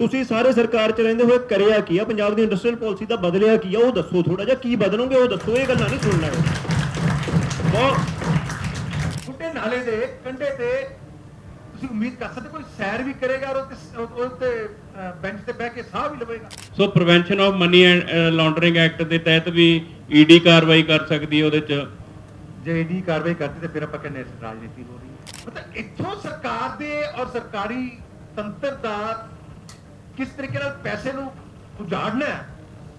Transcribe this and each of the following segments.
ਤੁਸੀਂ ਸਾਰੇ ਸਰਕਾਰ 'ਚ ਰਹਿੰਦੇ ਹੋਏ ਕਰਿਆ ਕੀ ਆ? ਪੰਜਾਬ ਦੀ ਇੰਡਸਟਰੀਅਲ ਪਾਲਿਸੀ ਦਾ ਬਦਲਿਆ ਕੀ ਆ? ਉਹ ਦੱਸੋ ਥੋੜਾ ਜਿਹਾ ਕੀ ਬਦਲੋਗੇ? ਉਹ ਦੱਸੋ ਇਹ ਗੱਲਾਂ ਨਹੀਂ ਸੁਣਨਾ ਬਹੁਤ ਬੁੱਢੇ ਨਾਲੇ ਦੇ ਕੰਢੇ ਤੇ ਤੁਸੀਂ ਉਮੀਦ ਕਰ ਸਕਦੇ ਕੋਈ ਸੈਰ ਵੀ ਕਰੇਗਾ ਔਰ ਉਹ ਤੇ ਬੈਂਚ ਤੇ ਬਹਿ ਕੇ ਸਾਹ ਵੀ ਲਵੇਗਾ। So prevention of money and laundering act ਦੇ ਤਹਿਤ ਵੀ ਈਡੀ ਕਾਰਵਾਈ ਕਰ ਸਕਦੀ ਹੈ ਉਹਦੇ ਚ? ਜੇ ਈਡੀ ਕਾਰਵਾਈ ਕਰਦੀ ਤੇ ਫਿਰ ਆਪਾਂ ਕਹਿੰਦੇ ਰਾਜਨੀਤੀ ਹੋ ਰਹੀ ਹੈ। ਮਤਲਬ ਇੱਥੋਂ ਸਰਕਾਰ ਦੇ ਔਰ ਸਰਕਾਰੀ ਤੰਤਰ ਦਾ ਕਿਸ ਤਰੀਕੇ ਨਾਲ ਪੈਸੇ ਨੂੰ ਉਜਾੜਨਾ ਹੈ?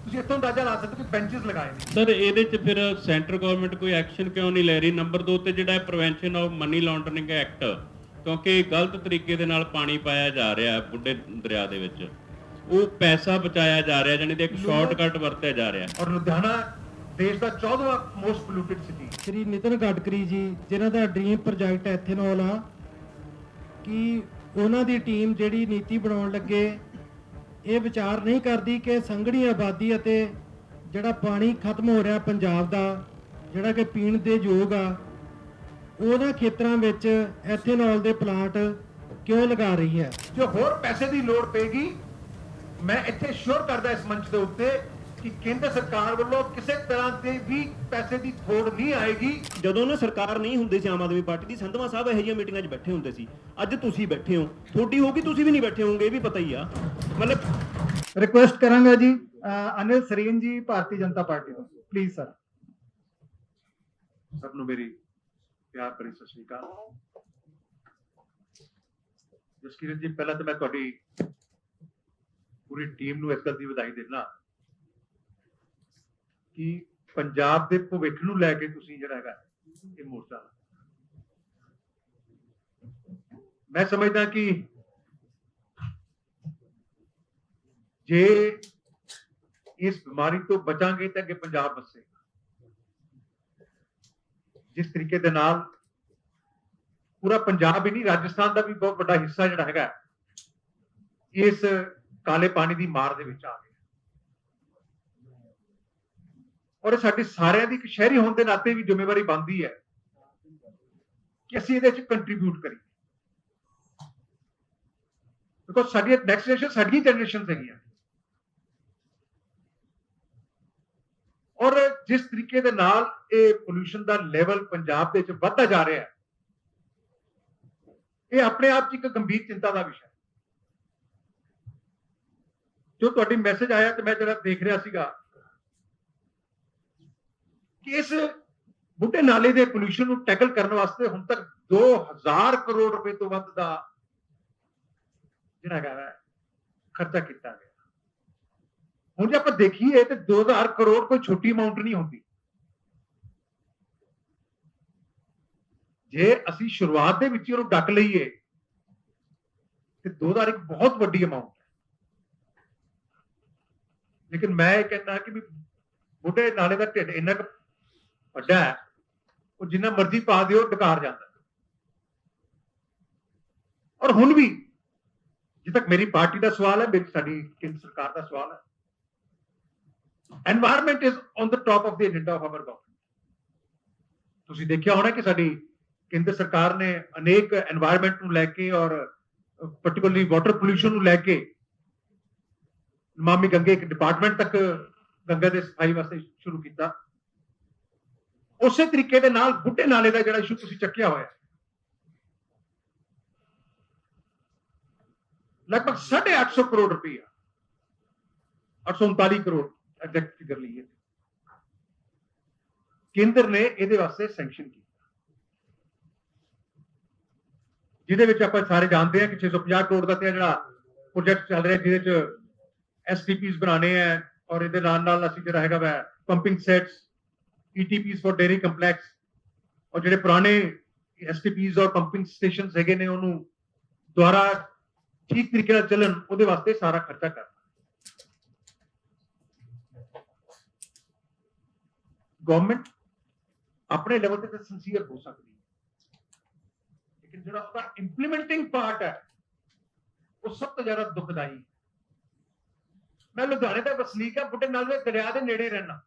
ਤੁਸੀਂ ਇੱਥੋਂ ਅੰਦਾਜ਼ਾ ਲਾ ਸਕਦੇ ਹੋ ਕਿ ਬੈਂਚਸ ਲਗਾਏ ਨੇ। ਸਰ ਇਹਦੇ ਚ ਫਿਰ ਸੈਂਟਰ ਗਵਰਨਮੈਂਟ ਕੋਈ ਐਕਸ਼ਨ ਕਿਉਂ ਨਹੀਂ ਲੈ ਰਹੀ? ਨੰਬਰ 2 ਤੇ ਜਿਹੜਾ prevention of money laundering act ਕਿਉਂਕਿ ਗਲਤ ਤਰੀਕੇ ਦੇ ਨਾਲ ਪਾਣੀ ਪਾਇਆ ਜਾ ਰਿਹਾ ਹੈ ਬੁੱਢੇ ਦਰਿਆ ਦੇ ਵਿੱਚ। ਉਹ ਪੈਸਾ ਬਚਾਇਆ ਜਾ ਰਿਹਾ ਜਾਨੀ ਕਿ ਇੱਕ ਸ਼ਾਰਟਕਟ ਵਰਤਿਆ ਜਾ ਰਿਹਾ। ਔਰ ਲੁਧਿਆਣਾ ਦੇਸ਼ ਦਾ 14ਵਾਂ most polluted city Shri Nitin Gadkari ji ਜਿਨ੍ਹਾਂ ਦਾ ਡ੍ਰੀਮ ਪ੍ਰੋਜੈਕਟ ਐਥੇਨੋਲ ਆ ਕਿ ਉਹਨਾਂ ਦੀ ਟੀਮ ਜਿਹੜੀ ਨੀਤੀ ਬਣਾਉਣ ਲੱਗੇ ਇਹ ਵਿਚਾਰ ਨਹੀਂ ਕਰਦੀ ਕਿ ਸੰਘਣੀ ਆਬਾਦੀ ਅਤੇ ਜਿਹੜਾ ਪਾਣੀ ਖਤਮ ਹੋ ਰਿਹਾ ਪੰਜਾਬ ਦਾ ਜਿਹੜਾ ਕਿ ਪੀਣ ਦੇ ਯੋਗ ਆ ਉਹਨਾਂ ਖੇਤਰਾਂ ਵਿੱਚ ਐਥੇਨੋਲ ਦੇ ਪਲਾਂਟ ਕਿਉਂ ਲਗਾ ਰਹੀ ਹੈ? ਜੋ ਹੋਰ ਪੈਸੇ ਦੀ ਲੋੜ ਪਏਗੀ ਮੈਂ ਇੱਥੇ ਸ਼ੋਰ ਕਰਦਾ ਇਸ ਮੰਚ ਦੇ ਉੱਤੇ ਕਿ ਕੇਂਦਰ ਸਰਕਾਰ ਵੱਲੋਂ ਕਿਸੇ ਤਰ੍ਹਾਂ ਦੇ ਵੀ ਪੈਸੇ ਦੀ ਥੋੜ ਨਹੀਂ ਆਏਗੀ। ਜਦੋਂ ਨਾ ਸਰਕਾਰ ਨਹੀਂ ਹੁੰਦੀ ਸੀ ਆਮ ਆਦਮੀ ਪਾਰਟੀ ਦੀ ਸੰਧਵਾ ਸਾਹਿਬ ਇਹੋ ਜਿਹੀਆਂ ਮੀਟਿੰਗਾਂ 'ਚ ਬੈਠੇ ਹੁੰਦੇ ਸੀ। ਅੱਜ ਤੁਸੀਂ ਬੈਠੇ ਹੋ। ਤੁਹਾਡੀ ਹੋਗੀ ਤੁਸੀਂ ਵੀ ਨਹੀਂ ਬੈਠੇ ਹੋਵੋਗੇ ਇਹ ਵੀ ਪਤਾ ਹੀ ਆ। ਮਤਲਬ ਰਿਕੁਐਸਟ ਕਰਾਂਗਾ ਜੀ ਅਨਿਲ ਸਰੀਨ ਜੀ ਭਾਰਤੀ ਜਨਤਾ ਪਾਰਟੀ ਤੋਂ। ਪਲੀਜ਼ ਸਰ ਸਭ ਨੂੰ ਮੇਰੀ ਪਿਆਰ ਭਰੀ ਸਤਿ ਸ਼੍ਰੀ ਅਕਾਲ। ਜਸਕੀਰਤ ਜੀ ਪਹਿਲਾਂ ਤਾਂ ਮੈਂ ਤੁਹਾਡੀ ਪੂਰੀ ਟੀਮ ਨੂੰ ਇਸ ਗੱਲ ਦੀ ਵਧਾਈ ਦਿੰਦਾ ਕਿ ਪੰਜਾਬ ਦੇ ਭਵਿੱਖ ਨੂੰ ਲੈ ਕੇ ਤੁਸੀਂ ਜਿਹੜਾ ਹੈਗਾ ਇਹ ਮੋਰਚਾ ਮੈਂ ਸਮਝਦਾ ਕਿ ਜੇ ਇਸ ਬਿਮਾਰੀ ਤੋਂ ਬਚਾਂਗੇ ਤਾਂ ਅੱਗੇ ਪੰਜਾਬ ਬਸੇਗਾ ਜਿਸ ਤਰੀਕੇ ਦੇ ਨਾਲ ਪੂਰਾ ਪੰਜਾਬ ਹੀ ਨਹੀਂ, ਰਾਜਸਥਾਨ ਦਾ ਵੀ ਬਹੁਤ ਵੱਡਾ ਹਿੱਸਾ ਜਿਹੜਾ ਹੈਗਾ, ਇਸ ਕਾਲੇ ਪਾਣੀ ਦੀ ਮਾਰ ਦੇ ਵਿੱਚ ਆ ਗਿਆ। ਔਰ ਇਹ ਸਾਡੀ ਸਾਰਿਆਂ ਦੀ ਇੱਕ ਸ਼ਹਿਰੀ ਹੋਣ ਦੇ ਨਾਤੇ ਵੀ ਜ਼ਿੰਮੇਵਾਰੀ ਬਣਦੀ ਹੈ ਕਿ ਅਸੀਂ ਇਹਦੇ ਵਿੱਚ ਕੰਟਰੀਬਿਊਟ ਕਰੀਏ। ਬਿਕੋਜ਼ ਸਾਡੀ ਨੈਕਸਟ ਜਨਰੇਸ਼ਨ ਸਾਡੀ ਜਨਰੇਸ਼ਨ ਹੈਗੀਆਂ। ਔਰ ਜਿਸ ਤਰੀਕੇ ਦੇ ਨਾਲ ਇਹ ਪੋਲੂਸ਼ਨ ਦਾ ਲੈਵਲ ਪੰਜਾਬ ਦੇ ਵਿੱਚ ਵੱਧਦਾ ਜਾ ਰਿਹਾ ਹੈ ਇਹ ਆਪਣੇ ਆਪ 'ਚ ਇੱਕ ਗੰਭੀਰ ਚਿੰਤਾ ਦਾ ਵਿਸ਼ਾ ਹੈ। ਜੋ ਤੁਹਾਡੀ ਮੈਸੇਜ ਆਇਆ ਤੇ ਮੈਂ ਜਿਹੜਾ ਦੇਖ ਰਿਹਾ ਸੀਗਾ ਕਿ ਇਸ ਬੁੱਢੇ ਨਾਲੇ ਦੇ ਪੋਲੂਸ਼ਨ ਨੂੰ ਟੈਕਲ ਕਰਨ ਵਾਸਤੇ ਹੁਣ ਤੱਕ 2000 ਕਰੋੜ ਰੁਪਏ ਤੋਂ ਵੱਧ ਦਾ ਜਿਹੜਾ ਹੈਗਾ ਹੈ, ਖਰਚਾ ਕੀਤਾ ਗਿਆ। ਹੁਣ ਜੇ ਆਪਾਂ ਦੇਖੀਏ ਤੇ 2000 ਕਰੋੜ ਕੋਈ ਛੋਟੀ ਅਮਾਉਂਟ ਨਹੀਂ ਹੁੰਦੀ। ਜੇ ਅਸੀਂ ਸ਼ੁਰੂਆਤ ਦੇ ਵਿੱਚ ਹੀ ਉਹਨੂੰ ਡੱਕ ਲਈਏ, ਤੇ 2000 ਇੱਕ ਬਹੁਤ ਵੱਡੀ ਅਮਾਉਂਟ ਹੈ। ਲੇਕਿਨ ਮੈਂ ਇਹ ਕਹਿੰਦਾ ਕਿ ਵੀ ਬੁੱਢੇ ਨਾਲੇ ਦਾ ਢਿੱਡ ਇੰਨਾ ਕੁ ਵੱਡਾ ਹੈ, ਉਹ ਜਿੰਨਾ ਮਰਜ਼ੀ ਪਾ ਦਿਓ, ਡਕਾਰ ਜਾਂਦਾ। ਔਰ ਹੁਣ ਵੀ ਜਿੱਥੇ ਤੱਕ ਮੇਰੀ ਪਾਰਟੀ ਦਾ ਸਵਾਲ ਹੈ, ਮੇਰੀ ਸਾਡੀ ਕੇਂਦਰ ਸਰਕਾਰ ਦਾ ਸਵਾਲ ਹੈ environment is on the top of the agenda of our government ਤੁਸੀਂ ਦੇਖਿਆ ਹੋਣਾ ਕਿ ਸਾਡੀ ਕੇਂਦਰ ਸਰਕਾਰ ਨੇ ਅਨੇਕ এনवायरमेंट ਨੂੰ ਲੈ ਕੇ ਔਰ ਪਾਰਟਿਕੂਲਰਲੀ ਵਾਟਰ ਪੋਲੂਸ਼ਨ ਨੂੰ ਲੈ ਕੇ ਮਾਮੀ ਗੰਗੇ ਇੱਕ ਡਿਪਾਰਟਮੈਂਟ ਤੱਕ ਗੰਗਾ ਦੇ ਸਫ਼ਾਈ ਵਾਸਤੇ ਸ਼ੁਰੂ ਕੀਤਾ। ਉਸੇ ਤਰੀਕੇ ਦੇ ਨਾਲ ਬੁੱਢੇ ਨਾਲੇ ਦਾ ਜਿਹੜਾ ਇਸ਼ੂ ਤੁਸੀਂ ਚੱਕਿਆ ਹੋਇਆ ਲਗਭਗ 850 ਕਰੋੜ ਰੁਪਇਆ 839 ਕਰੋੜ ਐਗਜ਼ੈਕਟ ਫਿਗਰ ਲਈਏ। ਕੇਂਦਰ ਨੇ ਇਹਦੇ ਵਾਸਤੇ ਸੈਂਕਸ਼ਨ ਕੀਤਾ। ਜਿਹਦੇ ਵਿੱਚ ਆਪਾਂ ਸਾਰੇ ਜਾਣਦੇ ਹਾਂ ਕਿ 650 ਕਰੋੜ ਦਾ ਤੇ ਜਿਹੜਾ ਪ੍ਰੋਜੈਕਟ ਚੱਲ ਰਿਹਾ, ਜਿਹਦੇ ਚ ਐਸਟੀਪੀਸ ਬਣਾਣੇ ਆ ਔਰ ਇਹਦੇ ਨਾਲ ਨਾਲ ਅਸੀਂ ਜਿਹੜਾ ਹੈਗਾ ਵਾ pumping sets ETPs for dairy complex ਔਰ ਜਿਹੜੇ ਪੁਰਾਣੇ ਐਸਟੀਪੀਸ ਔਰ ਪੰਪਿੰਗ ਸਟੇਸ਼ਨਸ ਹੈਗੇ ਨੇ, ਉਹਨੂੰ ਦੁਆਰਾ ਠੀਕ ਤਰੀਕੇ ਨਾਲ ਚੱਲਣ, ਉਹਦੇ ਵਾਸਤੇ ਸਾਰਾ ਖਰਚਾ ਕਰਨਾ ਗਵਰਨਮੈਂਟ ਆਪਣੇ ਲੈਵਲ ਤੇ ਤਾਂ ਸਿੰਸੀਅਰ ਹੋ ਸਕਦੀ ਹੈ। ਲੇਕਿਨ ਜਿਹੜਾ ਉਹਦਾ ਇੰਪਲੀਮੈਂਟਿੰਗ ਪਾਰਟ ਹੈ, ਉਹ ਸਭ ਤੋਂ ਜ਼ਿਆਦਾ ਦੁਖਦਾਈ ਹੈ। ਮੈਂ ਲੁਧਿਆਣੇ ਦਾ ਵਸਨੀਕ ਆ ਬੁੱਢੇ ਨਾਲ ਦੇ ਦਰਿਆ ਦੇ ਨੇੜੇ ਰਹਿਣਾ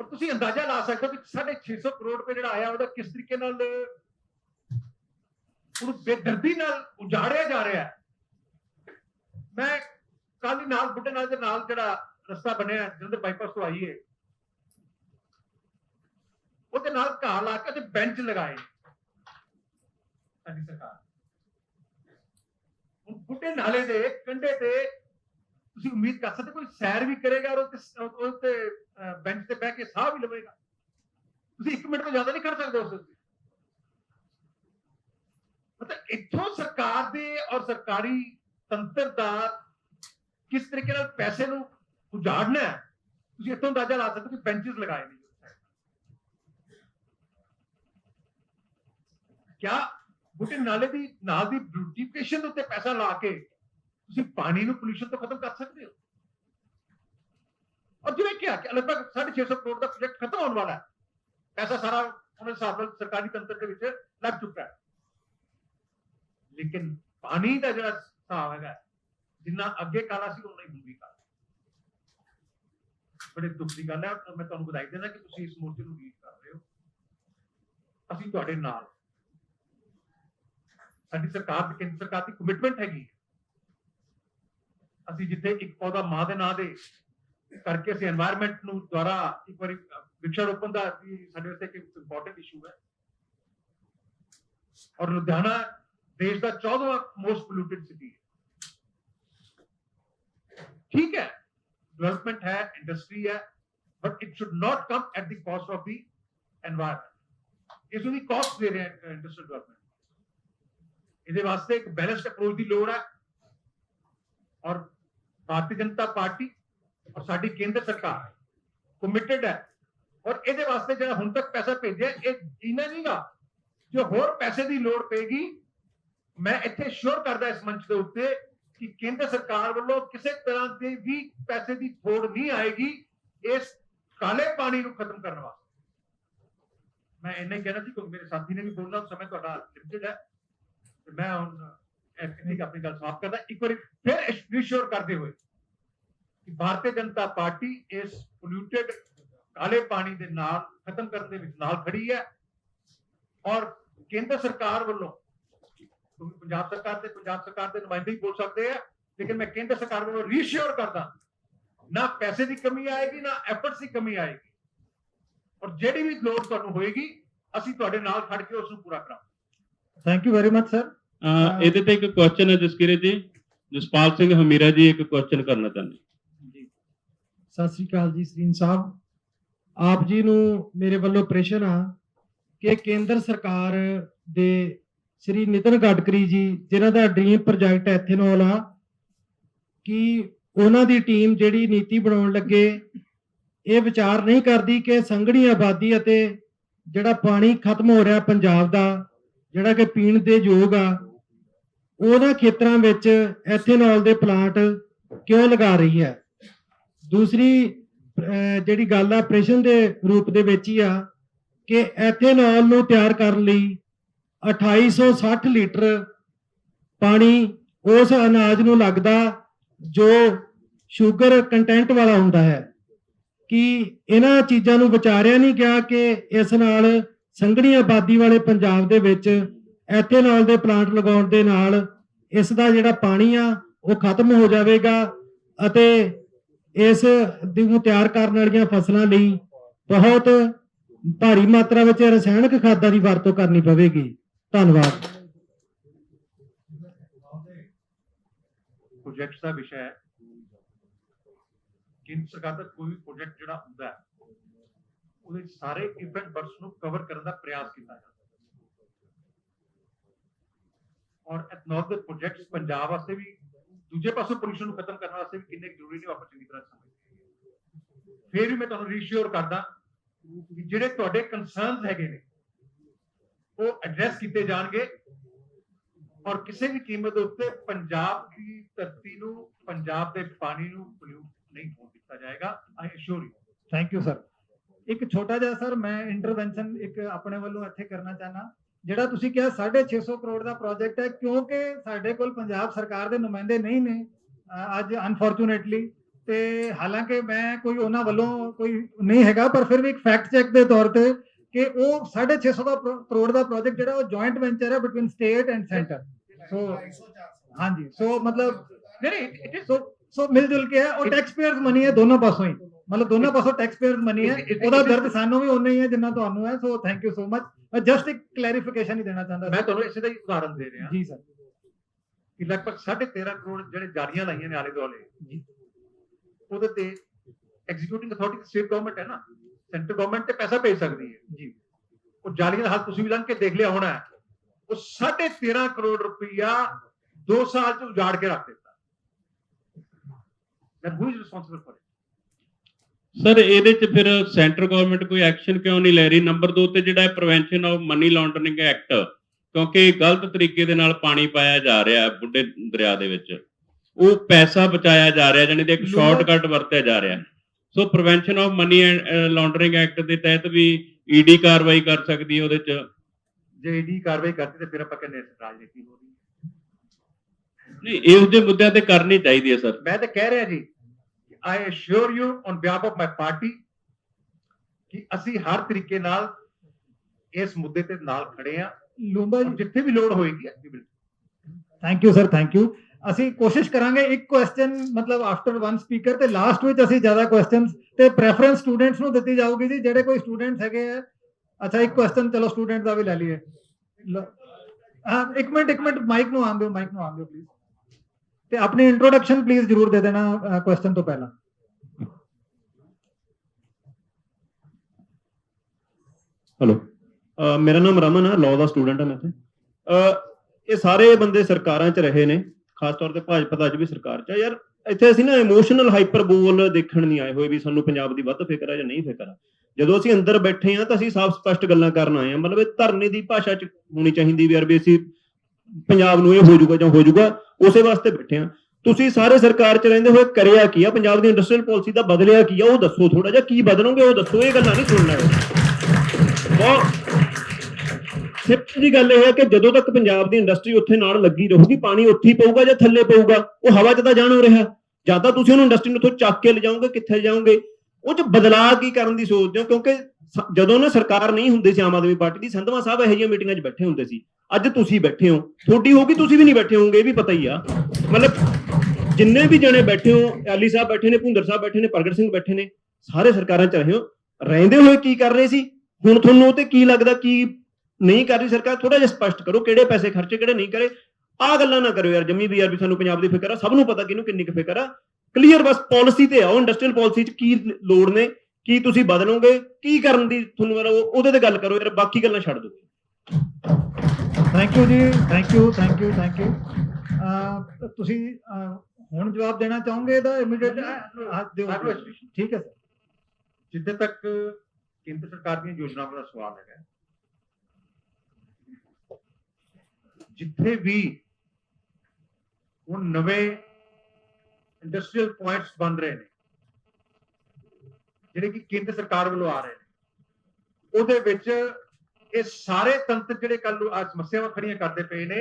ਔਰ ਤੁਸੀਂ ਅੰਦਾਜ਼ਾ ਲਾ ਸਕਦੇ ਹੋ ਕਿ 650 ਕਰੋੜ ਰੁਪਏ ਜਿਹੜਾ ਆਇਆ, ਉਹਦਾ ਕਿਸ ਤਰੀਕੇ ਨਾਲ, ਉਹਨੂੰ ਬੇਦਰਦੀ ਨਾਲ ਉਜਾੜਿਆ ਜਾ ਰਿਹਾ ਹੈ। ਮੈਂ ਕੱਲ ਨਾਲ ਬੁੱਢੇ ਨਾਲ ਦੇ ਨਾਲ ਜਿਹੜਾ ਰਸਤਾ ਬਣਿਆ ਜਲੰਧਰ ਬਾਈਪਾਸ ਤੋਂ ਆਈਏ ਉਹਦੇ ਨਾਲ ਘਾਹ ਲਾ ਕੇ ਤੇ ਬੈਂਚ ਲਗਾਏ। ਸਾਡੀ ਸਰਕਾਰ। ਹੁਣ ਬੁੱਢੇ ਨਾਲੇ ਦੇ, ਕੰਢੇ ਤੇ ਤੁਸੀਂ ਉਮੀਦ ਕਰ ਸਕਦੇ ਕੋਈ ਸੈਰ ਵੀ ਕਰੇਗਾ ਔਰ ਉਹ ਤੇ ਬੈਂਚ ਤੇ ਬਹਿ ਕੇ ਸਾਹ ਵੀ ਲਵੇਗਾ। ਤੁਸੀਂ 1 ਮਿੰਟ ਤੋਂ ਜ਼ਿਆਦਾ ਨਹੀਂ ਖੜ ਸਕਦੇ ਉਸ ਉੱਤੇ ਮਤਲਬ ਇੱਥੋਂ ਸਰਕਾਰ ਦੇ ਔਰ ਸਰਕਾਰੀ ਤੰਤਰ ਦਾ ਕਿਸ ਤਰੀਕੇ ਨਾਲ ਪੈਸੇ ਨੂੰ ਉਜਾੜਨਾ ਹੈ। ਤੁਸੀਂ ਇੱਥੋਂ ਅੰਦਾਜ਼ਾ ਲਾ ਸਕਦੇ ਹੋ ਕਿ ਬੈਂਚਸ ਲਗਾਏ ਨੇ। ਕਿਆ ਬੁੱਢੇ ਨਾਲੇ ਦੀ, ਨਾਲ ਦੀ ਬਿਊਟੀਫਿਕੇਸ਼ਨ ਦੇ ਉੱਤੇ ਪੈਸਾ ਲਾ ਕੇ ਤੁਸੀਂ ਪਾਣੀ ਨੂੰ ਪੋਲੂਸ਼ਨ ਤੋਂ ਖਤਮ ਕਰ ਸਕਦੇ ਹੋ? ਔਰ ਜਿਵੇਂ ਕਿਹਾ ਕਿ ਲਗਭਗ 650 ਕਰੋੜ ਦਾ ਪ੍ਰੋਜੈਕਟ ਖਤਮ ਹੋਣ ਵਾਲਾ ਹੈ। ਪੈਸਾ ਸਾਰਾ ਉਹਨਾਂ ਹਿਸਾਬ ਨਾਲ ਸਰਕਾਰੀ ਤੰਤਰ ਦੇ ਵਿੱਚ ਲੱਗ ਚੁੱਕਾ ਹੈ। ਲੇਕਿਨ ਪਾਣੀ ਦਾ ਜਿਹੜਾ ਹਿਸਾਬ ਹੈਗਾ, ਜਿੰਨਾ ਅੱਗੇ ਕਾਲਾ ਸੀ ਉਨਾ ਹੀ ਹੁਣ ਵੀ ਕਾਲਾ। ਬੜੇ ਦੁੱਖ ਦੀ ਗੱਲ ਹੈ ਮੈਂ ਤੁਹਾਨੂੰ ਵਧਾਈ ਦਿੰਦਾ ਕਿ ਤੁਸੀਂ ਇਸ ਮੂਰਤੀ ਨੂੰ ਰੀਡ ਕਰ ਰਹੇ ਹੋ। ਅਸੀਂ ਤੁਹਾਡੇ ਨਾਲ ਸਾਡੀ ਸਰਕਾਰ ਤੇ ਕੇਂਦਰ ਸਰਕਾਰ ਦੀ ਕਮਿਟਮੈਂਟ ਹੈਗੀ ਅਸੀਂ ਜਿੱਥੇ ਇੱਕ ਪੌਦਾ ਮਾਂ ਦੇ ਨਾਂ ਦੇ ਕਰਕੇ ਅਸੀਂ এনवायरमेंट ਨੂੰ ਦੁਆਰਾ ਇੱਕ ਵਾਰੀ ਵਿਕਸ਼ਾਰੋਪਣ ਦਾ ਸਾਡੇ ਵਾਸਤੇ ਇੱਕ ਇੰਪੋਰਟੈਂਟ ਇਸ਼ੂ ਹੈ। ਔਰ ਲੁਧਿਆਣਾ ਦੇਸ਼ ਦਾ 14ਵਾਂ ਮੋਸਟ ਪੋਲੂਟਡ ਸਿਟੀ ਹੈ। ਠੀਕ ਹੈ। डेवलपमेंट है इंडस्ट्री है but it should not come at the cost of the environment ਇਸ ਨੂੰ ਵੀ ਕਾਸਟ ਦੇ ਰਹੇ ਹੈ ਇੰਡਸਟਰੀ ਡਿਵੈਲਪਮੈਂਟ ਇਹਦੇ ਵਾਸਤੇ ਇੱਕ ਬੈਲੈਂਸਡ ਅਪਰੋਚ ਦੀ ਲੋੜ ਹੈ ਔਰ ਭਾਰਤੀ ਜਨਤਾ ਪਾਰਟੀ ਔਰ ਸਾਡੀ ਕੇਂਦਰ ਸਰਕਾਰ ਕਮਿਟਡ ਹੈ ਔਰ ਇਹਦੇ ਵਾਸਤੇ ਜਿਹੜਾ ਹੁਣ ਤੱਕ ਪੈਸਾ ਭੇਜਿਆ ਇਹ ਜੀਣਾ ਨਹੀਂਗਾ ਜੋ ਹੋਰ ਪੈਸੇ ਦੀ ਲੋੜ ਪੈਗੀ ਮੈਂ ਇੱਥੇ ਸ਼ੋਰ ਕਰਦਾ ਇਸ ਮੰਚ ਦੇ ਉੱਤੇ ਕਿ ਕੇਂਦਰ ਸਰਕਾਰ ਵੱਲੋਂ ਕਿਸੇ ਤਰ੍ਹਾਂ ਦੇ ਵੀ ਪੈਸੇ ਦੀ ਥੋੜ ਨਹੀਂ ਆਏਗੀ ਇਸ ਕਾਲੇ ਪਾਣੀ ਨੂੰ ਖਤਮ ਕਰਨ ਵਾਸਤੇ। ਮੈਂ ਇੰਨਾ ਕਹਿਣਾ ਸੀ, ਕਿਉਂਕਿ ਮੇਰੇ ਸਾਥੀ ਨੇ ਵੀ ਬੋਲਣਾ, ਸਮੇਂ ਤੁਹਾਡਾ ਲਿਮਿਟਡ ਹੈ। ਤੇ ਮੈਂ ਹੁਣ ਇੱਥੇ ਆਪਣੀ ਗੱਲ ਸਮਾਪਤ ਕਰਦਾ। ਇੱਕ ਵਾਰੀ ਫਿਰ ਰਿਸ਼ੋਰ ਕਰਦੇ ਹੋਏ ਕਿ ਭਾਰਤੀ ਜਨਤਾ ਪਾਰਟੀ ਇਸ ਪੋਲਿਊਟਡ ਕਾਲੇ ਪਾਣੀ ਦੇ ਨਾਲ, ਖਤਮ ਕਰਨ ਦੇ ਵਿੱਚ ਨਾਲ ਖੜੀ ਹੈ। ਔਰ ਕੇਂਦਰ ਸਰਕਾਰ ਵੱਲੋਂ ਪੰਜਾਬ ਸਰਕਾਰ ਤੇ ਪੰਜਾਬ ਸਰਕਾਰ ਦੇ ਨੁਮਾਇੰਦੇ ਹੀ ਬੋਲ ਸਕਦੇ ਆ ਲੇਕਿਨ ਮੈਂ ਕੇਂਦਰ ਸਰਕਾਰ ਵੱਲੋਂ ਰੀਸ਼ੋਰ ਕਰਦਾ ਨਾ ਪੈਸੇ ਦੀ ਕਮੀ ਆਏਗੀ ਨਾ ਐਫਰਟਸ ਦੀ ਕਮੀ ਆਏਗੀ। ਔਰ ਜਿਹੜੀ ਵੀ ਲੋੜ ਤੁਹਾਨੂੰ ਹੋਏਗੀ ਅਸੀਂ ਤੁਹਾਡੇ ਨਾਲ ਖੜ ਕੇ ਉਸ ਨੂੰ ਪੂਰਾ ਕਰਾਂਗੇ। Thank you very much sir ਇਹਦੇ ਤੇ ਇੱਕ ਕੁਐਸਚਨ ਹੈ ਜਸਕੀਰਤ ਜੀ ਜਸਪਾਲ ਸਿੰਘ ਹਮੀਰਾ ਜੀ ਇੱਕ ਕੁਐਸਚਨ ਕਰਨਾ ਚਾਹੁੰਦੇ ਜੀ। ਸਤਿ ਸ੍ਰੀ ਅਕਾਲ ਜੀ ਸਰੀਨ ਸਾਹਿਬ। ਆਪ ਜੀ ਨੂੰ ਮੇਰੇ ਵੱਲੋਂ ਪ੍ਰਸ਼ਨ ਆ ਕਿ ਕੇਂਦਰ ਸਰਕਾਰ ਦੇ ਸ੍ਰੀ ਨਿਤਨ ਗਡਕਰੀ ਜੀ, ਜਿਨ੍ਹਾਂ ਦਾ ਡ੍ਰੀਮ ਪ੍ਰੋਜੈਕਟ ਐਥੇਨੋਲ ਆ, ਕਿ ਉਹਨਾਂ ਦੀ ਟੀਮ ਜਿਹੜੀ ਨੀਤੀ ਬਣਾਉਣ ਲੱਗੇ, ਇਹ ਵਿਚਾਰ ਨਹੀਂ ਕਰਦੀ ਕਿ ਸੰਘਣੀ ਆਬਾਦੀ ਅਤੇ ਜਿਹੜਾ ਪਾਣੀ ਖਤਮ ਹੋ ਰਿਹਾ ਪੰਜਾਬ ਦਾ, ਜਿਹੜਾ ਕਿ ਪੀਣ ਦੇ ਯੋਗ ਆ, ਉਹਨਾਂ ਖੇਤਰਾਂ ਵਿੱਚ ਐਥੇਨੋਲ ਦੇ ਪਲਾਂਟ ਕਿਉਂ ਲਗਾ ਰਹੀ ਹੈ? ਦੂਸਰੀ ਜਿਹੜੀ ਗੱਲ ਆ ਪ੍ਰਸ਼ਨ ਦੇ ਰੂਪ ਦੇ ਵਿੱਚ ਹੀ ਆ, ਕਿ ਐਥੇਨੋਲ ਨੂੰ ਤਿਆਰ ਕਰਨ ਲਈ 2860 ਲੀਟਰ ਪਾਣੀ ਉਸ ਅਨਾਜ ਨੂੰ ਲੱਗਦਾ ਜੋ ਸ਼ੂਗਰ ਕੰਟੈਂਟ ਵਾਲਾ ਹੁੰਦਾ ਹੈ। ਕਿ ਇਹਨਾਂ ਚੀਜ਼ਾਂ ਨੂੰ ਵਿਚਾਰਿਆ ਨਹੀਂ ਗਿਆ ਕਿ ਇਸ ਨਾਲ ਸੰਘਣੀ ਆਬਾਦੀ ਵਾਲੇ ਪੰਜਾਬ ਦੇ ਵਿੱਚ ਐਥੇਨੋਲ ਦੇ ਪਲਾਂਟ ਲਗਾਉਣ ਦੇ ਨਾਲ ਇਸ ਦਾ ਜਿਹੜਾ ਪਾਣੀ ਆ, ਉਹ ਖਤਮ ਹੋ ਜਾਵੇਗਾ ਅਤੇ ਇਸ ਦੀ ਨੂੰ ਤਿਆਰ ਕਰਨ ਵਾਲੀਆਂ ਫਸਲਾਂ ਲਈ ਬਹੁਤ ਭਾਰੀ ਮਾਤਰਾ ਵਿੱਚ ਰਸਾਇਣਕ ਖਾਦਾਂ ਦੀ ਵਰਤੋਂ ਕਰਨੀ ਪਵੇਗੀ। ਧੰਨਵਾਦ। ਪ੍ਰੋਜੈਕਟਸ ਦਾ ਵਿਸ਼ਾ ਹੈ। ਕੇਂਦਰ ਸਰਕਾਰ ਦਾ ਕੋਈ ਵੀ ਪ੍ਰੋਜੈਕਟ ਜਿਹੜਾ ਹੁੰਦਾ ਹੈ, ਉਹਦੇ ਸਾਰੇ ਇਫੈਕਟ ਬਰਸ ਨੂੰ ਕਵਰ ਕਰਨ ਦਾ ਪ੍ਰਯਾਸ ਕੀਤਾ ਜਾਂਦਾ ਔਰ ਐਥਨੋਲ ਪ੍ਰੋਜੈਕਟਸ ਪੰਜਾਬ ਵਾਸਤੇ ਵੀ ਦੂਜੇ ਪਾਸੋਂ ਪੋਲੂਸ਼ਨ ਨੂੰ ਖਤਮ ਕਰਨ ਵਾਸਤੇ ਵੀ ਕਿੰਨੇ ਜ਼ਰੂਰੀ ਨੇ ਆਪਾਂ ਚੰਗੀ ਤਰ੍ਹਾਂ ਸਮਝਦੇ ਫਿਰ ਵੀ ਮੈਂ ਤੁਹਾਨੂੰ ਰੀਸ਼ੋਰ ਕਰਦਾ ਕਿ ਜਿਹੜੇ ਤੁਹਾਡੇ ਕਨਸਰਨਸ ਹੈਗੇ ਨੇ ਉਹ ਐਡਰੈਸ ਕੀਤੇ ਜਾਣਗੇ। ਔਰ ਕਿਸੇ ਵੀ ਕੀਮਤ ਦੇ ਉੱਤੇ ਪੰਜਾਬ ਦੀ ਧਰਤੀ ਨੂੰ, ਪੰਜਾਬ ਦੇ ਪਾਣੀ ਨੂੰ ਪੋਲਿਊਟ ਨਹੀਂ ਹੋਣ ਦਿੱਤਾ ਜਾਏਗਾ। I assure you thank you sir ਇੱਕ ਛੋਟਾ ਜਿਹਾ ਸਰ ਮੈਂ ਇੰਟਰਵੈਂਸ਼ਨ ਇੱਕ ਆਪਣੇ ਵੱਲੋਂ ਇੱਥੇ ਕਰਨਾ ਚਾਹਨਾ ਜਿਹੜਾ ਤੁਸੀਂ ਕਿਹਾ 650 ਕਰੋੜ ਦਾ ਪ੍ਰੋਜੈਕਟ ਹੈ, ਕਿਉਂਕਿ ਸਾਡੇ ਕੋਲ ਪੰਜਾਬ ਸਰਕਾਰ ਦੇ ਨੁਮਾਇੰਦੇ ਨਹੀਂ ਨੇ ਅੱਜ ਅਨਫੋਰਚੂਨੇਟਲੀ ਤੇ ਹਾਲਾਂਕਿ ਮੈਂ ਕੋਈ ਉਹਨਾਂ ਵੱਲੋਂ ਕੋਈ ਨਹੀਂ ਹੈਗਾ, ਪਰ ਫਿਰ ਵੀ ਇੱਕ ਫੈਕਟ ਚੈੱਕ ਦੇ ਤੌਰ ਤੇ ਕਿ ਉਹ 650 ਦਾ ਪ੍ਰੋ- ਕਰੋੜ ਦਾ ਪ੍ਰੋਜੈਕਟ ਜਿਹੜਾ ਉਹ ਜੁਆਇੰਟ ਵੈਂਚਰ ਹੈ between state and centre so ਹਾਂਜੀ ਸੋ ਮਤਲਬ ਨਹੀਂ ਨਹੀਂ it is- ਸੋ ਸੋ ਮਿਲ ਜੁਲ ਕੇ ਹੈ ਉਹ ਟੈਕਸ ਪੇਅਰਸ ਮਨੀ ਹੈ ਦੋਨੋਂ ਪਾਸੋਂ ਹੀ। ਮਤਲਬ ਦੋਨੋਂ ਪਾਸੋਂ ਟੈਕਸ ਪੇਅਰਸ ਮਨੀ ਹੈ ਉਹਦਾ ਦਰਦ ਸਾਨੂੰ ਵੀ ਉਨਾ ਹੀ ਹੈ ਜਿੰਨਾ ਤੁਹਾਨੂੰ ਹੈ। So thank you so much ਮੈਂ ਜਸਟ ਇੱਕ ਕਲੈਰੀਫਿਕੇਸ਼ਨ ਹੀ ਦੇਣਾ ਚਾਹੁੰਦਾ ਮੈਂ ਤੁਹਾਨੂੰ ਇਸੇ ਦਾ ਹੀ ਉਦਾਹਰਨ ਦੇ ਰਿਹਾ। ਜੀ ਸਰ ਕਿ ਲਗਭਗ 13.5 ਕਰੋੜ ਜਿਹੜੇ ਜਾਰੀਆਂ ਲਾਈਆਂ ਨੇ ਆਲੇ ਦੁਆਲੇ ਉਹਦੇ ਤੇ ਐਗਜ਼ੀਕਿਊਟਿੰਗ ਅਥਾਰਟੀ ਸਟੇਟ ਗਵਰਨਮੈਂਟ ਹੈ ਨਾ? ਸੈਂਟਰ ਗਵਰਨਮੈਂਟ ਤੇ ਪੈਸਾ ਭੇਜ ਸਕਦੀ ਹੈ। ਜੀ। ਉਹ ਜਾਲੀਆਂ ਦਾ ਹਾਲ ਤੁਸੀਂ ਵੀ ਲੰਘ ਕੇ ਦੇਖ ਲਿਆ ਹੋਣਾ। ਉਹ 13.5 ਕਰੋੜ ਰੁਪਇਆ 2 ਸਾਲ ਚ ਉਜਾੜ ਕੇ ਰੱਖ ਦਿੱਤਾ। ਮੈਂ who is responsible for sir ਇਹਦੇ 'ਚ ਫਿਰ ਸੈਂਟਰ ਗਵਰਨਮੈਂਟ ਕੋਈ ਐਕਸ਼ਨ ਕਿਉਂ ਨਹੀਂ ਲੈ ਰਹੀ? ਨੰਬਰ 2 ਤੇ ਜਿਹੜਾ prevention of money laundering act ਕਿਉਂਕਿ ਗਲਤ ਤਰੀਕੇ ਦੇ ਨਾਲ ਪਾਣੀ ਪਾਇਆ ਜਾ ਰਿਹਾ ਹੈ ਬੁੱਢੇ ਦਰਿਆ ਦੇ ਵਿੱਚ। ਉਹ ਪੈਸਾ ਬਚਾਇਆ ਜਾ ਰਿਹਾ ਜਾਨੀ ਕਿ ਇੱਕ ਸ਼ਾਰਟਕਟ ਵਰਤਿਆ ਜਾ ਰਿਹਾ so prevention of money laundering act ਦੇ ਤਹਿਤ ਵੀ ਈਡੀ ਕਾਰਵਾਈ ਕਰ ਸਕਦੀ ਹੈ ਉਹਦੇ 'ਚ। ਜੇ ਈਡੀ ਕਾਰਵਾਈ ਕਰਦੀ ਤੇ ਫਿਰ ਆਪਾਂ ਕਹਿੰਦੇ ਰਾਜਨੀਤੀ ਹੋ ਰਹੀ ਹੈ। ਨਹੀਂ ਇਹੋ ਜਿਹੇ ਮੁੱਦਿਆਂ ਤੇ ਕਰਨੀ ਚਾਹੀਦੀ ਹੈ ਸਰ। ਮੈਂ ਤਾਂ ਕਹਿ ਰਿਹਾ ਜੀ I assure you on behalf of my party ਕਿ ਅਸੀਂ ਹਰ ਤਰੀਕੇ ਨਾਲ ਇਸ ਮੁੱਦੇ ਤੇ ਨਾਲ ਖੜੇ ਆ ਲੂੰਬਾ ਜਿੱਥੇ ਵੀ ਲੋੜ ਹੋਏਗੀ ਅਸੀਂ ਬਿਲਕੁਲ। Thank you sir thank you ਅਸੀਂ ਕੋਸ਼ਿਸ਼ ਕਰਾਂਗੇ ਇੱਕ ਕੁਐਸਚਨ ਮਤਲਬ ਆਫਟਰ ਵਨ ਸਪੀਕਰ ਤੇ ਲਾਸਟ ਵਿੱਚ ਅਸੀਂ ਜ਼ਿਆਦਾ ਕੁਐਸਚਨਸ ਤੇ ਪ੍ਰੈਫਰੈਂਸ ਸਟੂਡੈਂਟਸ ਨੂੰ ਦਿੱਤੀ ਜਾਊਗੀ ਜੀ, ਜਿਹੜੇ ਕੋਈ ਸਟੂਡੈਂਟਸ ਹੈਗੇ ਆ। ਅੱਛਾ, ਇੱਕ ਕੁਐਸਚਨ ਚਲੋ ਸਟੂਡੈਂਟ ਦਾ ਵੀ ਲੈ ਲਈਏ। ਹਾਂ, ਇੱਕ ਮਿੰਟ ਇੱਕ ਮਿੰਟ ਮਾਈਕ ਨੂੰ ਆਉਣ ਦਿਓ ਮਾਈਕ ਨੂੰ ਆਉਣ ਦਿਓ ਪਲੀਜ਼ ਤੇ ਆਪਣੀ ਇੰਟਰੋਡਕਸ਼ਨ ਪਲੀਜ਼ ਜਰੂਰ ਦੇ ਦੇਣਾ ਕੁਐਸਚਨ ਤੋਂ ਪਹਿਲਾਂ। ਹੈਲੋ ਮੇਰਾ ਨਾਮ ਰਮਨ ਹੈ ਲਾਅ ਦਾ ਸਟੂਡੈਂਟ ਹਾਂ ਮੈਂ ਇੱਥੇ। ਇਹ ਸਾਰੇ ਬੰਦੇ ਸਰਕਾਰਾਂ 'ਚ ਰਹੇ ਨੇ। ਖਾਸ ਤੌਰ ਤੇ ਭਾਜਪਾ ਦਾ ਅੱਜ ਵੀ ਸਰਕਾਰ 'ਚ ਯਾਰ, ਇੱਥੇ ਅਸੀਂ ਨਾ ਇਮੋਸ਼ਨਲ ਹਾਈਪਰਬੋਲ ਦੇਖਣ ਨਹੀਂ ਆਏ ਹੋਏ ਵੀ ਸਾਨੂੰ ਪੰਜਾਬ ਦੀ ਵੱਧ ਫਿਕਰ ਹੈ ਜਾਂ ਨਹੀਂ ਫਿਕਰ ਹੈ ਜਦੋਂ ਅਸੀਂ ਅੰਦਰ ਬੈਠੇ ਆ ਤਾਂ ਅਸੀਂ ਸਾਫ਼ ਸਪਸ਼ਟ ਗੱਲਾਂ ਕਰਨ ਆਏ ਆ ਮਤਲਬ ਇਹ ਧਰਨੇ ਦੀ ਭਾਸ਼ਾ 'ਚ ਹੋਣੀ ਚਾਹੀਦੀ ਵੀ ਯਾਰ ਵੀ ਅਸੀਂ ਪੰਜਾਬ ਨੂੰ ਇਹ ਹੋ ਜਾਊਗਾ ਜਾਂ ਹੋ ਜਾਊਗਾ ਉਸੇ ਵਾਸਤੇ ਬੈਠੇ ਆ ਤੁਸੀਂ ਸਾਰੇ ਸਰਕਾਰ 'ਚ ਰਹਿੰਦੇ ਹੋਏ ਕਰਿਆ ਕੀ ਆ? ਪੰਜਾਬ ਦੀ ਇੰਡਸਟਰੀਅਲ ਪਾਲਿਸੀ ਦਾ ਬਦਲਿਆ ਕੀ ਆ? ਉਹ ਦੱਸੋ ਥੋੜਾ ਜਿਹਾ। ਕੀ ਬਦਲੋਗੇ? ਉਹ ਦੱਸੋ। ਇਹ ਗੱਲਾਂ ਨਹੀਂ ਸੁਣਨਾ ਬਹੁਤ ਸਿਰਫ ਦੀ ਗੱਲ ਇਹ ਹੈ ਕਿ ਜਦੋਂ ਤੱਕ ਪੰਜਾਬ ਦੀ ਇੰਡਸਟਰੀ ਉੱਥੇ ਨਾਲ ਲੱਗੀ ਰਹੂਗੀ, ਪਾਣੀ ਉੱਥੇ ਹੀ ਪਊਗਾ ਜਾਂ ਥੱਲੇ ਪਊਗਾ, ਉਹ ਹਵਾ 'ਚ ਤਾਂ ਜਾਣ ਹੋ ਰਿਹਾ। ਜਾਂ ਤਾਂ ਤੁਸੀਂ ਉਹਨੂੰ ਇੰਡਸਟਰੀ ਨੂੰ ਉੱਥੋਂ ਚੱਕ ਕੇ ਲਿਜਾਓਗੇ, ਕਿੱਥੇ ਜਾਓਗੇ? ਉਹ 'ਚ ਬਦਲਾਅ ਕੀ ਕਰਨ ਦੀ ਸੋਚਦੇ ਹੋ? ਕਿਉਂਕਿ ਜਦੋਂ ਨਾ ਸਰਕਾਰ ਨਹੀਂ ਹੁੰਦੀ ਸੀ ਆਮ ਆਦਮੀ ਪਾਰਟੀ ਦੀ, ਸੰਧਵਾ ਸਾਹਿਬ ਇਹੋ ਜਿਹੀਆਂ ਮੀਟਿੰਗਾਂ 'ਚ ਬੈਠੇ ਹੁੰਦੇ ਸੀ। ਅੱਜ ਤੁਸੀਂ ਬੈਠੇ ਹੋ। ਤੁਹਾਡੀ ਹੋਗੀ ਤੁਸੀਂ ਵੀ ਨਹੀਂ ਬੈਠੇ ਹੋਗੇ ਇਹ ਵੀ ਪਤਾ ਹੀ ਆ। ਮਤਲਬ ਜਿੰਨੇ ਵੀ ਜਣੇ ਬੈਠੇ ਹੋ, ਅਲੀ ਸਾਹਿਬ ਬੈਠੇ ਨੇ, ਭੁੰਦਰ ਸਾਹਿਬ ਬੈਠੇ ਨੇ, ਪ੍ਰਗਟ ਸਿੰਘ ਬੈਠੇ ਨੇ, ਸਾਰੇ ਸਰਕਾਰਾਂ 'ਚ ਰਹੇ ਹੋ ਰਹਿੰਦੇ ਹੋਏ ਕੀ ਕਰ ਰਹੇ ਸੀ? ਹੁਣ ਤੁਹਾਨੂੰ ਉਹ ਤੇ ਕੀ ਲੱਗਦਾ, ਕੀ ਨਹੀਂ ਕਰ ਰਹੀ ਸਰਕਾਰ ਥੋੜਾ ਜਿਹਾ ਸਪਸ਼ਟ ਕਰੋ ਕਿਹੜੇ ਪੈਸੇ ਖਰਚੇ ਕਿਹੜੇ ਨਹੀਂ ਕਰੇ। ਆਹ ਗੱਲਾਂ ਨਾ ਕਰੋ ਯਾਰ ਜੰਮੀ ਵੀ ਯਾਰ ਵੀ ਸਾਨੂੰ ਪੰਜਾਬ ਦੀ ਫਿਕਰ ਆ ਸਭ ਨੂੰ ਪਤਾ ਕਿਹਨੂੰ ਕਿੰਨੀ ਕੁ ਫਿਕਰ ਆ। ਕਲੀਅਰ ਬਸ ਪਾਲਿਸੀ ਤੇ ਆਓ ਇੰਡਸਟਰੀਅਲ ਪਾਲਿਸੀ 'ਚ ਕੀ ਲੋੜ ਨੇ ਕੀ ਤੁਸੀਂ ਬਦਲੋਗੇ ਕੀ ਕਰਨ ਦੀ ਤੁਹਾਨੂੰ ਉਹਦੇ ਤੇ ਗੱਲ ਕਰੋ ਯਾਰ ਬਾਕੀ ਗੱਲਾਂ ਛੱਡ ਦਿਓ। ਥੈਂਕ ਯੂ ਜੀ thank you thank you thank you ਤੁਸੀਂ ਹੁਣ ਜਵਾਬ ਦੇਣਾ ਚਾਹੋਗੇ ਇਹਦਾ ਇਮੀਡੀਏਟ ਦਿਓ। ਠੀਕ ਹੈ ਸਰ ਜਿੱਥੇ ਤੱਕ ਕੇਂਦਰ ਸਰਕਾਰ ਦੀਆਂ ਯੋਜਨਾਵਾਂ ਦਾ ਸਵਾਲ ਹੈਗਾ ਜਿੱਥੇ ਵੀ ਹੁਣ ਨਵੇਂ ਇੰਡਸਟਰੀਅਲ ਪੁਆਇੰਟਸ ਬਣ ਰਹੇ ਨੇ, ਜਿਹੜੇ ਕਿ ਕੇਂਦਰ ਸਰਕਾਰ ਵੱਲੋਂ ਆ ਰਹੇ ਨੇ, ਉਹਦੇ ਵਿੱਚ ਇਹ ਸਾਰੇ ਤੰਤਰ ਜਿਹੜੇ ਕੱਲ ਨੂੰ ਆ ਸਮੱਸਿਆਵਾਂ ਖੜੀਆਂ ਕਰਦੇ ਪਏ ਨੇ,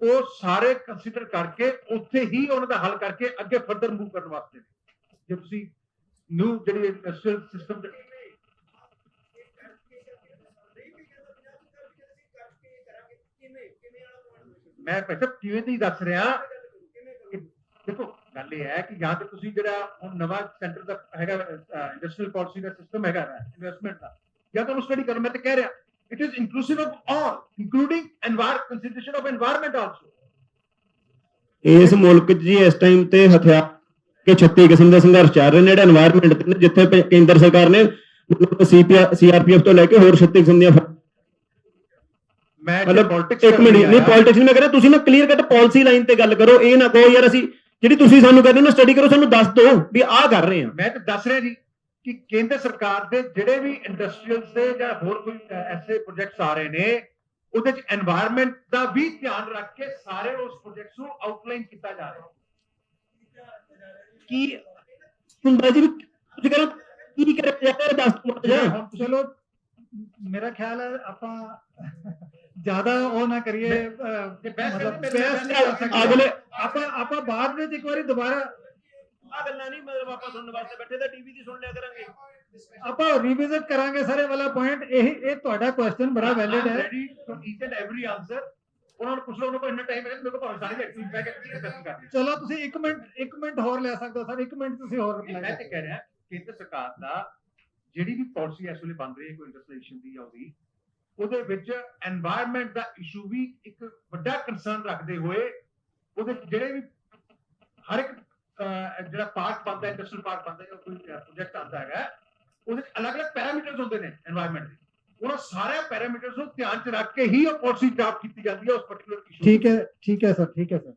ਉਹ ਸਾਰੇ ਕੰਸੀਡਰ ਕਰਕੇ ਉੱਥੇ ਹੀ ਉਹਨਾਂ ਦਾ ਹੱਲ ਕਰਕੇ ਅੱਗੇ ਫਰਦਰ ਮੂਵ ਕਰਨ ਵਾਸਤੇ ਨੇ। ਜੇ ਤੁਸੀਂ ਨਿਊ ਜਿਹੜੀ ਇੰਡਸਟਰੀਅਲ ਸਿਸਟਮ ਮੈਂ ਭਾਈ ਸਾਹਿਬ ਕਿਵੇਂ ਦੀ ਦੱਸ ਰਿਹਾ ਦੇਖੋ, ਗੱਲ ਇਹ ਹੈ ਕਿ ਜਾਂ ਤੇ ਤੁਸੀਂ ਜਿਹੜਾ ਹੁਣ ਨਵਾਂ ਸੈਂਟਰ ਦਾ ਹੈਗਾ ਇੰਡਸਟਰੀਅਲ ਪਾਲਿਸੀ ਦਾ ਸਿਸਟਮ ਹੈਗਾ ਇਨਵੈਸਟਮੈਂਟ ਦਾ, ਜਾਂ ਤੁਹਾਨੂੰ ਸਟੱਡੀ ਕਰੋ ਮੈਂ ਤਾਂ ਕਹਿ ਰਿਹਾ it is inclusive of all including enviro consideration of environment also ਇਸ ਮੁਲਕ 'ਚ ਜੀ ਇਸ ਟਾਈਮ ਤੇ ਹਥਿਆਰ ਕੇ 36 ਕਿਸਮ ਦੇ ਸੰਘਰਸ਼ ਚੱਲ ਰਹੇ ਨੇ, ਜਿਹੜਾ এনवायरमेंट ਤੇ ਜਿੱਥੇ ਕੇਂਦਰ ਸਰਕਾਰ ਨੇ ਮਤਲਬ ਤੋਂ ਲੈ ਕੇ ਹੋਰ 36 ਕਿਸਮ ਦੀਆਂ ਮੈਂ ਪੋਲਿਟਿਕਸ ਇੱਕ ਮਿੰਟ ਨਹੀਂ ਪੋਲਿਟਿਕਸ ਨਹੀਂ ਮੈਂ ਕਹਿੰਦਾ ਤੁਸੀਂ ਨਾ ਕਲੀਅਰ ਕੱਟ ਪਾਲਿਸੀ ਲਾਈਨ ਤੇ ਗੱਲ ਕਰੋ ਇਹ ਨਾ ਕਹੋ ਯਾਰ ਅਸੀਂ ਜਿਹੜੀ ਤੁਸੀਂ ਸਾਨੂੰ ਕਹਿੰਦੇ ਨਾ ਸਟੱਡੀ ਕਰੋ ਸਾਨੂੰ ਦੱਸ ਦਿਓ ਵੀ ਆਹ ਕਰ ਰਹੇ ਆ ਮੈਂ ਤਾਂ ਦੱਸ ਰਿਹਾ ਜੀ ਕਿ ਕੇਂਦਰ ਸਰਕਾਰ ਦੇ ਜਿਹੜੇ ਵੀ ਇੰਡਸਟਰੀਅਲਸ ਦੇ ਜਾਂ ਹੋਰ ਕੋਈ ਐਸੇ ਪ੍ਰੋਜੈਕਟਸ ਆ ਰਹੇ ਨੇ ਉਹਦੇ ਚ এনवायरमेंट ਦਾ ਵੀ ਧਿਆਨ ਰੱਖ ਕੇ ਸਾਰੇ ਉਸ ਪ੍ਰੋਜੈਕਟਸ ਨੂੰ ਆਊਟਲਾਈਨ ਕੀਤਾ ਜਾ ਰਿਹਾ। ਕੀ ਹੁੰਦਾ ਜੀ ਤੁਸੀਂ ਕਹਿੰਦੇ ਕੀ ਕਰ ਰਿਹਾ ਦੱਸ ਦਿਓ ਚਲੋ ਮੇਰਾ ਖਿਆਲ ਹੈ ਆਪਾਂ ਜ਼ਿਆਦਾ ਉਹ ਨਾ ਕਰੀਏ ਮਤਲਬ ਬਹਿਸ ਨਹੀਂ ਕਰ ਸਕਦੇ। ਅਗਲੇ ਆਪਾਂ ਆਪਾਂ ਬਾਅਦ ਵਿੱਚ ਇੱਕ ਵਾਰੀ ਦੁਬਾਰਾ ਆ ਗੱਲਾਂ ਨਹੀਂ ਮਤਲਬ ਆਪਾਂ ਸੁਣਨ ਵਾਸਤੇ ਬੈਠੇ ਤਾਂ ਟੀਵੀ ਦੀ ਸੁਣ ਲਿਆ ਕਰਾਂਗੇ। ਆਪਾਂ ਰਿਵਿਜ਼ਿਟ ਕਰਾਂਗੇ ਸਰ ਵਾਲਾ ਪੁਆਇੰਟ ਇਹ ਇਹ ਤੁਹਾਡਾ ਕੁਐਸਚਨ ਬੜਾ ਵੈਲਿਡ ਹੈ। Ready for each and every answer ਉਹਨਾਂ ਨੂੰ ਪੁੱਛ ਲਓ ਉਹਨਾਂ ਕੋਲ ਇੰਨਾ ਟਾਈਮ ਹੈ ਮੇਰੇ ਕੋਲ ਭਾਵੇਂ ਸਾਰੇ ਐਕਟਿਵ ਬੈਕ ਡਿਸਕਸ਼ਨ ਕਰ। ਲਈ ਚਲੋ ਤੁਸੀਂ 1 ਮਿੰਟ 1 ਮਿੰਟ ਹੋਰ ਲੈ ਸਕਦੇ ਹੋ ਸਰ 1 ਮਿੰਟ ਤੁਸੀਂ ਹੋਰ ਮੈਂ ਤੇ ਕਹਿ ਰਿਹਾ ਕੇਂਦਰ ਸਰਕਾਰ ਦਾ ਜਿਹੜੀ ਵੀ ਪਾਲਿਸੀ ਇਸ ਵੇਲੇ ਬਣ ਰਹੀ ਹੈ ਕੋਈ ਇੰਡਸਟਰੀਏਸ਼ਨ ਦੀ ਜਾਂ ਉਹਦੇ ਵਿੱਚ এনवायरमेंट ਦਾ ਇਸ਼ੂ ਵੀ ਇੱਕ ਵੱਡਾ ਕੰਸਰਨ ਰੱਖਦੇ ਹੋਏ ਉਹਦੇ ਜਿਹੜੇ ਵੀ ਹਰ ਇੱਕ ਜਿਹੜਾ ਪਾਰਟ ਬਣਦਾ ਹੈ ਇੰਡਸਟਰੀਅਲ ਪਾਰਟ ਬਣਦਾ ਹੈ ਕੋਈ ਪ੍ਰੋਜੈਕਟ ਆਉਂਦਾ ਹੈਗਾ ਉਹਦੇ ਅਲੱਗ-ਅਲੱਗ ਪੈਰਾਮੀਟਰਸ ਹੁੰਦੇ ਨੇ এনवायरमेंट ਦੇ ਉਹਨਾਂ ਸਾਰੇ ਪੈਰਾਮੀਟਰਸ ਨੂੰ ਧਿਆਨ ਚ ਰੱਖ ਕੇ ਹੀ ਉਹ ਪਾਲਿਸੀ ਡਰਾਫਟ ਕੀਤੀ ਜਾਂਦੀ ਹੈ ਉਸ ਪਾਰਟਿਕੂਲਰ ਇਸ਼ੂ ਠੀਕ ਹੈ ਠੀਕ ਹੈ ਸਰ ਠੀਕ ਹੈ ਸਰ